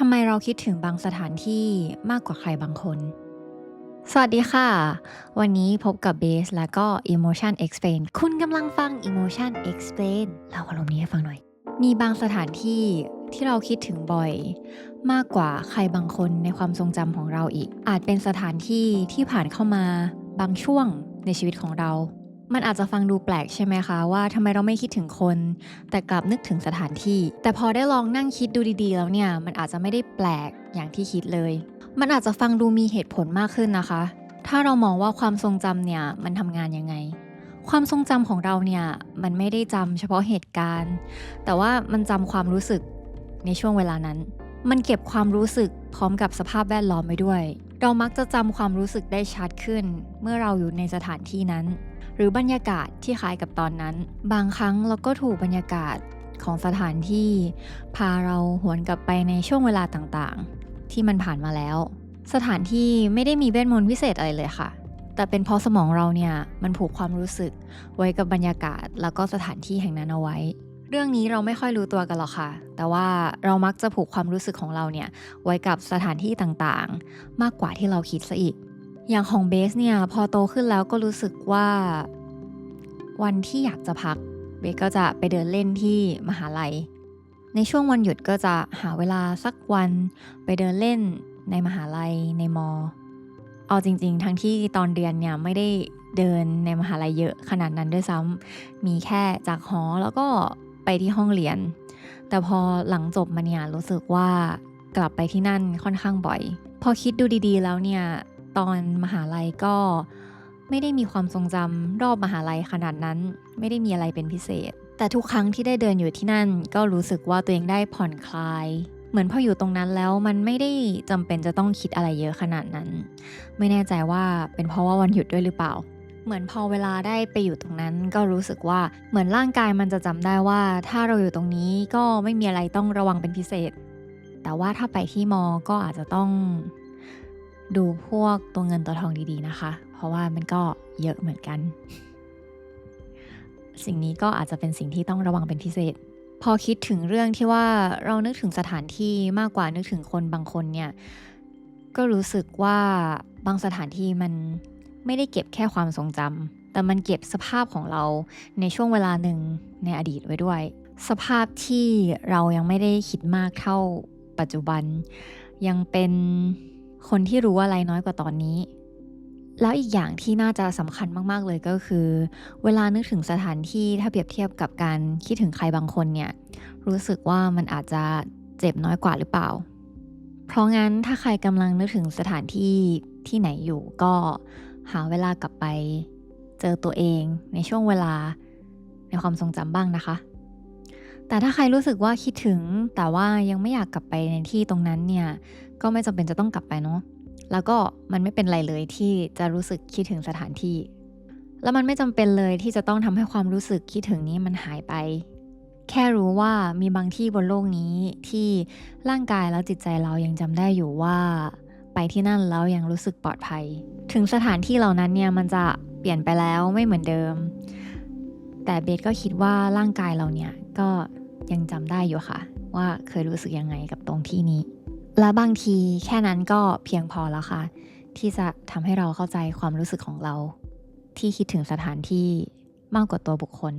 ทำไมเราคิดถึงบางสถานที่มากกว่าใครบางคน สวัสดีค่ะ วันนี้พบกับเบสและก็ Emotion Explain คุณกำลังฟัง Emotion Explain เล่าอารมณ์นี้ให้ฟังหน่อย มีบางสถานที่ที่เราคิดถึงบ่อย มากกว่าใครบางคนในความทรงจำของเราอีก อาจเป็นสถานที่ที่ผ่านเข้ามาบางช่วงในชีวิตของเรา มันอาจจะฟังดูแปลกใช่ไหมคะว่าทำไมเราไม่คิดถึงคน แต่กลับนึกถึงสถานที่ แต่พอได้ลองนั่งคิดดูดีๆ แล้วเนี่ย มันอาจจะไม่ได้แปลกอย่างที่คิดเลย มันอาจจะฟังดูมีเหตุผลมากขึ้นนะคะ ถ้าเรามองว่าความทรงจำเนี่ยมันทำงานยังไง ความทรงจำของเราเนี่ยมันไม่ได้จำเฉพาะเหตุการณ์ แต่ว่ามันจำความรู้สึกในช่วงเวลานั้น มันเก็บความรู้สึกพร้อมกับสภาพแวดล้อมไว้ด้วย เรามักจะจำความรู้สึกได้ชัดขึ้น เมื่อเราอยู่ในสถานที่นั้น หรือบรรยากาศที่คล้ายกับตอนนั้น บางครั้งเราก็ถูกบรรยากาศของสถานที่ พาเราหวนกลับไปในช่วงเวลาต่างๆ ที่มันผ่านมาแล้ว สถานที่ไม่ได้มีเวทมนต์วิเศษอะไรเลยค่ะ แต่เป็นเพราะสมองเราเนี่ยมันผูกความรู้สึกไว้กับบรรยากาศแล้วก็สถานที่แห่งนั้นเอาไว้ เรื่องนี้เราไม่ค่อยรู้ตัวกันหรอกค่ะ แต่ว่าเรามักจะผูกความรู้สึกของเราเนี่ยไว้กับสถานที่ต่างๆ มากกว่าที่เราคิดซะอีก อย่างของเบสเนี่ยพอโตขึ้นแล้วก็รู้สึกว่า วันที่อยากจะพัก เบสก็จะไปเดินเล่นที่มหาลัย ในช่วงวันหยุดก็จะหาเวลาสักวัน ไปเดินเล่นในมหาลัยในมอ เอาจริง ๆ ทั้งที่ตอนเรียนเนี่ยไม่ได้เดินในมหาลัยเยอะขนาดนั้นด้วยซ้ำมีแค่จากหอแล้วก็ ไปที่ห้องเรียน แต่พอหลังจบมาเนี่ยรู้สึกว่ากลับไปที่นั่นค่อนข้างบ่อย พอคิดดูดีๆ แล้วเนี่ยตอนมหาลัยก็ไม่ได้มีความทรงจำรอบมหาลัยขนาดนั้น ไม่ได้มีอะไรเป็นพิเศษ แต่ทุกครั้งที่ได้เดินอยู่ที่นั่น ก็รู้สึกว่าตัวเองได้ผ่อนคลาย เหมือนพออยู่ตรงนั้นแล้วมันไม่ได้จำเป็นจะต้องคิดอะไรเยอะขนาดนั้น ไม่แน่ใจว่าเป็นเพราะว่าวันหยุดด้วยหรือเปล่า เหมือนพอเวลาได้ไปอยู่ตรงนั้นก็รู้สึกว่าเหมือนร่างกายมันจะจำได้ว่า ถ้าเราอยู่ตรงนี้ก็ไม่มีอะไรต้องระวังเป็นพิเศษ แต่ว่าถ้าไปที่มอก็อาจจะต้องดูพวกตัวเงินตัวทองดีๆนะคะ เพราะว่ามันก็เยอะเหมือนกัน สิ่งนี้ก็อาจจะเป็นสิ่งที่ต้องระวังเป็นพิเศษ พอคิดถึงเรื่องที่ว่าเรานึกถึงสถานที่มากกว่านึกถึงคนบางคนเนี่ยก็รู้สึกว่าบางสถานที่มัน ไม่ได้เก็บแค่ความทรงจำแต่มันเก็บสภาพของเราในช่วงเวลาหนึ่งในอดีตไว้ด้วย สภาพที่เรายังไม่ได้คิดมากเท่าปัจจุบัน ยังเป็นคนที่รู้อะไรน้อยกว่าตอนนี้ แล้วอีกอย่างที่น่าจะสำคัญมาก ๆ เลยก็คือ เวลานึกถึงสถานที่ถ้าเปรียบเทียบกับการคิดถึงใครบางคนเนี่ย รู้สึกว่ามันอาจจะเจ็บน้อยกว่าหรือเปล่า เพราะงั้นถ้าใครกำลังนึกถึงสถานที่ที่ไหนอยู่ก็ หาเวลากลับไป เจอตัวเองในช่วงเวลาในความทรงจำบ้างนะคะ แต่ถ้าใครรู้สึกว่าคิดถึงแต่ว่ายังไม่อยากกลับไปในที่ตรงนั้นเนี่ย ก็ไม่จำเป็นจะต้องกลับไปเนาะแล้วก็มันไม่เป็นไรเลยที่จะรู้สึกคิดถึงสถานที่ แล้วมันไม่จำเป็นเลยที่จะต้องทำให้ความรู้สึกคิดถึงนี้มันหายไป แค่รู้ว่ามีบางที่บนโลกนี้ที่ร่างกายแล้วจิตใจเรายังจำได้อยู่ว่า ไปที่นั่นแล้วยังรู้สึกปลอดภัย ถึงสถานที่เหล่านั้นเนี่ยมันจะเปลี่ยนไปแล้วไม่เหมือนเดิม แต่เบสก็คิดว่าร่างกายเราเนี่ยก็ยังจำได้อยู่ค่ะ ว่าเคยรู้สึกยังไงกับตรงที่นี้ และบางทีแค่นั้นก็เพียงพอแล้วค่ะ ที่จะทำให้เราเข้าใจความรู้สึกของเรา ที่คิดถึงสถานที่มากกว่าตัวบุคคล